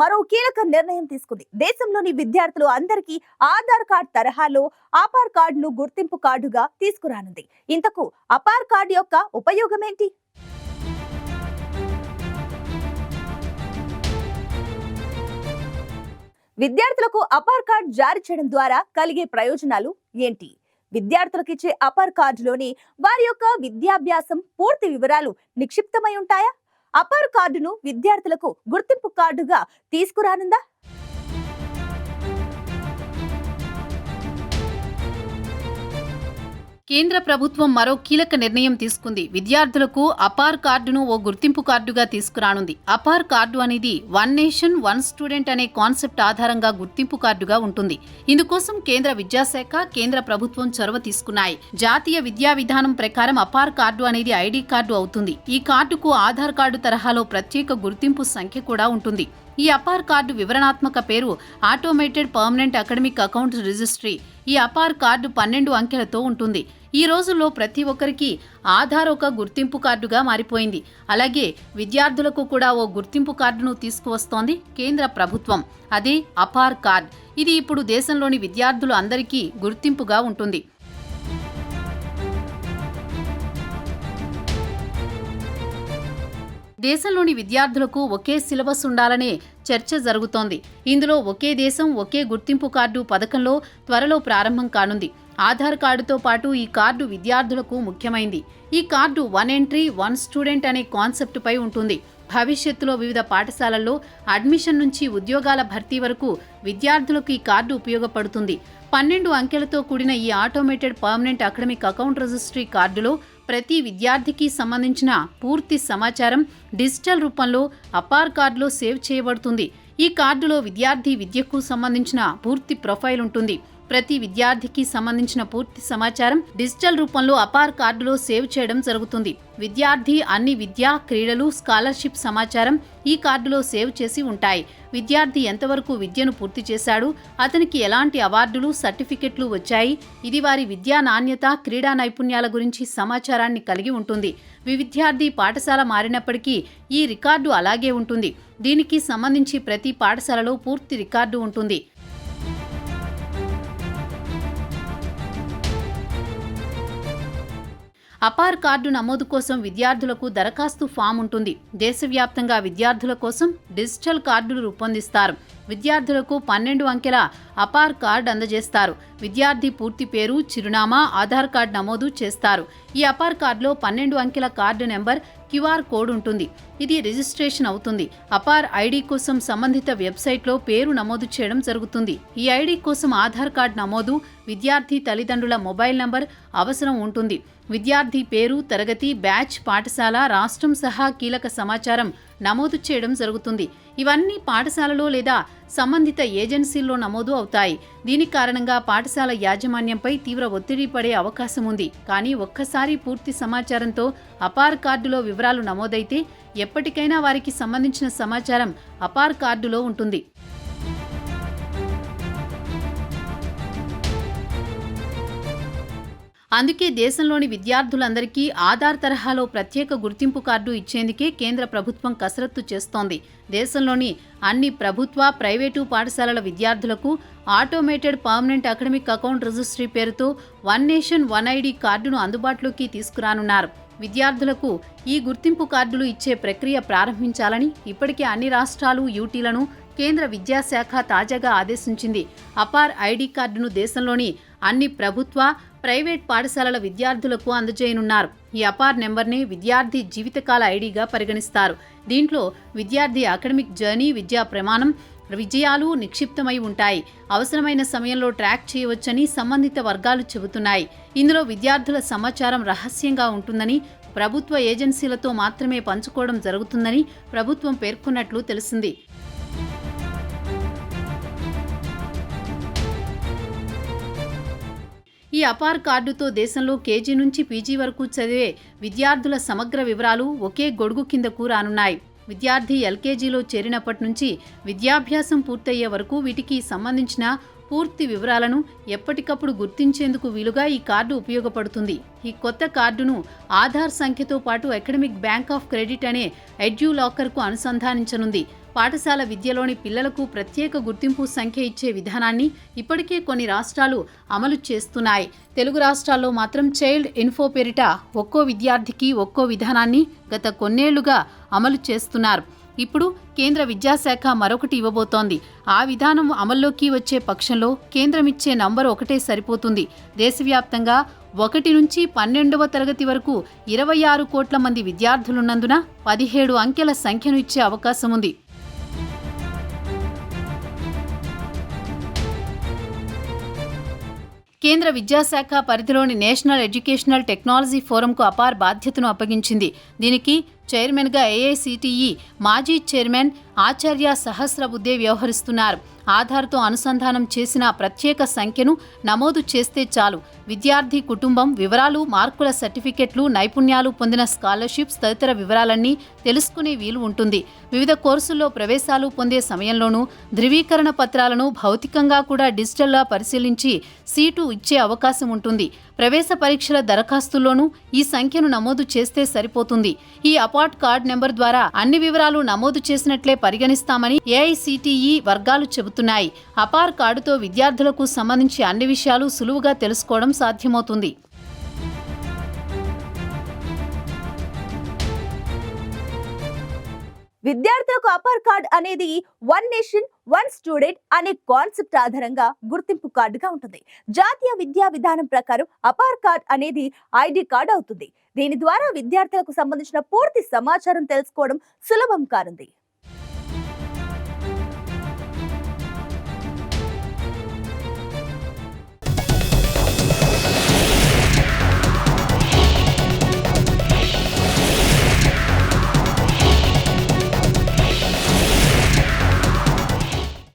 మరో కీలక నిర్ణయం తీసుకుంది. దేశంలోని విద్యార్థులు అందరికీ ఆధార్ కార్డ్ తరహాలో ఆపార్ కార్డును గుర్తింపు కార్డుగా తీసుకురానుంది. ఇంతకు అపార్ కార్డు యొక్క ఉపయోగం ఏంటి విద్యార్థులకు అపార్ కార్డ్ జారీ చేయడం ద్వారా కలిగే ప్రయోజనాలు ఏంటి? విద్యార్థులకు ఇచ్చే అపార్ కార్డులోని వారి యొక్క విద్యాభ్యాసం పూర్తి వివరాలు నిక్షిప్తమై ఉంటాయా? అపార్ కార్డును విద్యార్థులకు గుర్తింపు కార్డుగా తీసుకురానుందా? కేంద్ర ప్రభుత్వం మరో కీలక నిర్ణయం తీసుకుంది. విద్యార్థులకు అపార్ కార్డును ఓ గుర్తింపు కార్డుగా తీసుకురానుంది. అపార్ కార్డు అనేది వన్ నేషన్ వన్ స్టూడెంట్ అనే కాన్సెప్ట్ ఆధారంగా గుర్తింపు కార్డుగా ఉంటుంది. ఇందుకోసం కేంద్ర విద్యాశాఖ కేంద్ర ప్రభుత్వం చొరవ తీసుకున్నాయి. జాతీయ విద్యా విధానం ప్రకారం అపార్ కార్డు అనేది ఐడి కార్డు అవుతుంది. ఈ కార్డుకు ఆధార్ కార్డు తరహాలో ప్రత్యేక గుర్తింపు సంఖ్య కూడా ఉంటుంది. ఈ అపార్ కార్డు వివరణాత్మక పేరు automated permanent academic account registry. ఈ అపార్ కార్డు పన్నెండు అంకెలతో ఉంటుంది. ఈ రోజుల్లో ప్రతి ఒక్కరికి ఆధార్ ఒక గుర్తింపు కార్డుగా మారిపోయింది. అలాగే విద్యార్థులకు కూడా ఓ గుర్తింపు కార్డును తీసుకువస్తోంది కేంద్ర ప్రభుత్వం. అది అపార్ కార్డ్. ఇది ఇప్పుడు దేశంలోని విద్యార్థులు అందరికీ గుర్తింపుగా ఉంటుంది. దేశంలోని విద్యార్థులకు ఒకే సిలబస్ ఉండాలనే చర్చ జరుగుతోంది. ఇందులో ఒకే దేశం ఒకే గుర్తింపు కార్డు పథకంలో త్వరలో ప్రారంభం కానుంది. ఆధార్ కార్డుతో పాటు ఈ కార్డు విద్యార్థులకు ముఖ్యమైంది. ఈ card one entry one student అనే కాన్సెప్ట్పై ఉంటుంది. భవిష్యత్తులో వివిధ పాఠశాలల్లో అడ్మిషన్ నుంచి ఉద్యోగాల భర్తీ వరకు విద్యార్థులకు ఈ కార్డు ఉపయోగపడుతుంది. పన్నెండు అంకెలతో కూడిన ఈ automated permanent academic account registry కార్డులో ప్రతి విద్యార్థికి సంబంధించిన పూర్తి సమాచారం డిజిటల్ రూపంలో అపార్ కార్డులో సేవ్ చేయబడుతుంది. ఈ కార్డులో విద్యార్థి విద్యకు సంబంధించిన పూర్తి ప్రొఫైల్ ఉంటుంది. ప్రతి విద్యార్థికి సంబంధించిన పూర్తి సమాచారం డిజిటల్ రూపంలో అపార్ కార్డులో సేవ్ చేయడం జరుగుతుంది. విద్యార్థి అన్ని విద్యా క్రీడలు స్కాలర్షిప్ సమాచారం ఈ కార్డులో సేవ్ చేసి ఉంటాయి. విద్యార్థి ఎంతవరకు విద్యను పూర్తి చేశాడు అతనికి ఎలాంటి అవార్డులు సర్టిఫికెట్లు వచ్చాయి ఇది వారి విద్యా నాణ్యత క్రీడా నైపుణ్యాల గురించి సమాచారాన్ని కలిగి ఉంటుంది. విద్యార్థి పాఠశాల మారినప్పటికీ ఈ రికార్డు అలాగే ఉంటుంది. దీనికి సంబంధించి ప్రతి పాఠశాలలో పూర్తి రికార్డు ఉంటుంది. అపార్ కార్డు నమోదు కోసం విద్యార్థులకు దరఖాస్తు ఫామ్ ఉంటుంది. దేశవ్యాప్తంగా విద్యార్థుల కోసం డిజిటల్ కార్డులు రూపొందిస్తారు. విద్యార్థులకు పన్నెండు అంకెల అపార్ కార్డు అందజేస్తారు. విద్యార్థి పూర్తి పేరు చిరునామా ఆధార్ కార్డ్ నమోదు చేస్తారు. ఈ అపార్ కార్డులో పన్నెండు అంకెల కార్డు నెంబర్ క్యూఆర్ కోడ్ ఉంటుంది. ఇది రిజిస్ట్రేషన్ అవుతుంది. అపార్ ఐడి కోసం సంబంధిత వెబ్సైట్లో పేరు నమోదు చేయడం జరుగుతుంది. ఈ ఐడి కోసం ఆధార్ కార్డ్ నమోదు విద్యార్థి తల్లిదండ్రుల మొబైల్ నంబర్ అవసరం ఉంటుంది. విద్యార్థి పేరు తరగతి బ్యాచ్ పాఠశాల రాష్ట్రం సహా కీలక సమాచారం నమోదు చేయడం జరుగుతుంది. ఇవన్నీ పాఠశాలలో లేదా సంబంధిత ఏజెన్సీల్లో నమోదు అవుతాయి. దీని కారణంగా పాఠశాల యాజమాన్యంపై తీవ్ర ఒత్తిడి పడే అవకాశం ఉంది. కానీ ఒక్కసారి పూర్తి సమాచారంతో అపార్ కార్డులో వివరాలు నమోదైతే ఎప్పటికైనా వారికి సంబంధించిన సమాచారం అపార్ కార్డులో ఉంటుంది. అందుకే దేశంలోని విద్యార్థులందరికీ ఆధార్ తరహాలో ప్రత్యేక గుర్తింపు కార్డు ఇచ్చేందుకే కేంద్ర ప్రభుత్వం కసరత్తు చేస్తోంది. దేశంలోని అన్ని ప్రభుత్వ ప్రైవేటు పాఠశాలల విద్యార్థులకు automated permanent academic account registry పేరుతో వన్ నేషన్ వన్ ఐడి కార్డును అందుబాటులోకి తీసుకురానున్నారు. విద్యార్థులకు ఈ గుర్తింపు కార్డులు ఇచ్చే ప్రక్రియ ప్రారంభించాలని ఇప్పటికే అన్ని రాష్ట్రాలు యూటీలను కేంద్ర విద్యాశాఖ తాజాగా ఆదేశించింది. అపార్ ఐడి కార్డును దేశంలోని అన్ని ప్రభుత్వ ప్రైవేట్ పాఠశాలల విద్యార్థులకు అందజేయనున్నారు. ఈ అపార్ నెంబర్ని విద్యార్థి జీవితకాల ఐడిగా పరిగణిస్తారు. దీంట్లో విద్యార్థి అకాడమిక్ జర్నీ విద్యా ప్రమాణం విజయాలు నిక్షిప్తమై ఉంటాయి. అవసరమైన సమయంలో ట్రాక్ చేయవచ్చని సంబంధిత వర్గాలు చెబుతున్నాయి. ఇందులో విద్యార్థుల సమాచారం రహస్యంగా ఉంటుందని ప్రభుత్వ ఏజెన్సీలతో మాత్రమే పంచుకోవడం జరుగుతుందని ప్రభుత్వం పేర్కొన్నట్లు తెలిసింది. ఈ అపార్ కార్డుతో దేశంలో కేజీ నుంచి పీజీ వరకు చదివే విద్యార్థుల సమగ్ర వివరాలు ఒకే గొడుగు కిందకు రానున్నాయి విద్యార్థి ఎల్కేజీలో చేరినప్పటి నుంచి విద్యాభ్యాసం పూర్తయ్యే వరకు వీటికి సంబంధించిన పూర్తి వివరాలను ఎప్పటికప్పుడు గుర్తించేందుకు వీలుగా ఈ కార్డు ఉపయోగపడుతుంది. ఈ కొత్త కార్డును ఆధార్ సంఖ్యతో పాటు అకాడమిక్ బ్యాంక్ ఆఫ్ క్రెడిట్ అనే ఎడ్యూ లాకర్కు అనుసంధానించనుంది. పాఠశాల విద్యలోని పిల్లలకు ప్రత్యేక గుర్తింపు సంఖ్య ఇచ్చే విధానాన్ని ఇప్పటికే కొన్ని రాష్ట్రాలు అమలు చేస్తున్నాయి. తెలుగు రాష్ట్రాల్లో మాత్రం చైల్డ్ ఇన్ఫో పేరిట ఒక్కో విద్యార్థికి ఒక్కో విధానాన్ని గత కొన్నేళ్ళుగా అమలు చేస్తున్నారు. ఇప్పుడు కేంద్ర విద్యాశాఖ మరొకటి ఇవ్వబోతోంది. ఆ విధానం అమల్లోకి వచ్చే పక్షంలో కేంద్రం ఇచ్చే నంబరు ఒకటే సరిపోతుంది. దేశవ్యాప్తంగా ఒకటి నుంచి పన్నెండవ తరగతి వరకు ఇరవై ఆరు కోట్ల మంది విద్యార్థులున్నందున పదిహేడు అంకెల సంఖ్యను ఇచ్చే అవకాశం ఉంది కేంద్ర విద్యాశాఖ పరిధిలోని నేషనల్ ఎడ్యుకేషనల్ టెక్నాలజీ ఫోరంకు అపార్ బాధ్యతను అప్పగించింది. దీనికి చైర్మన్గా ఏఐసిటిఈ మాజీ చైర్మన్ ఆచార్య సహస్రబుద్దే వ్యవహరిస్తున్నారు. ఆధార్తో అనుసంధానం చేసిన ప్రత్యేక సంఖ్యను నమోదు చేస్తే చాలు. విద్యార్థి కుటుంబం వివరాలు మార్కుల సర్టిఫికెట్లు నైపుణ్యాలు పొందిన స్కాలర్షిప్స్ తదితర వివరాలన్నీ తెలుసుకునే వీలు ఉంటుంది. వివిధ కోర్సుల్లో ప్రవేశాలు పొందే సమయంలోనూ ధృవీకరణ పత్రాలను భౌతికంగా కూడా డిజిటల్గా పరిశీలించి సీటు ఇచ్చే అవకాశం ఉంటుంది. ప్రవేశ పరీక్షల దరఖాస్తుల్లోనూ ఈ సంఖ్యను నమోదు చేస్తే సరిపోతుంది. ఈ అపార్ట్ కార్డ్ నెంబర్ ద్వారా అన్ని వివరాలు నమోదు చేసినట్లే పరిగణిస్తామని ఏఐసిటిఈ వర్గాలు చెబుతున్నాయి. అపార్ కార్డుతో విద్యార్థులకు సంబంధించి అన్ని విషయాలు సులువుగా తెలుసుకోవడం సాధ్యమవుతుంది. విద్యార్థులకు అపర్ కార్డ్ అనేది వన్ నేషన్ వన్ స్టూడెంట్ అనే కాన్సెప్ట్ ఆధారంగా గుర్తింపు కార్డుగా ఉంటుంది. జాతీయ విద్యా విధానం ప్రకారం అపార్ కార్డ్ అనేది ఐడి కార్డ్ అవుతుంది. దీని ద్వారా విద్యార్థులకు సంబంధించిన పూర్తి సమాచారం తెలుసుకోవడం సులభం కానుంది.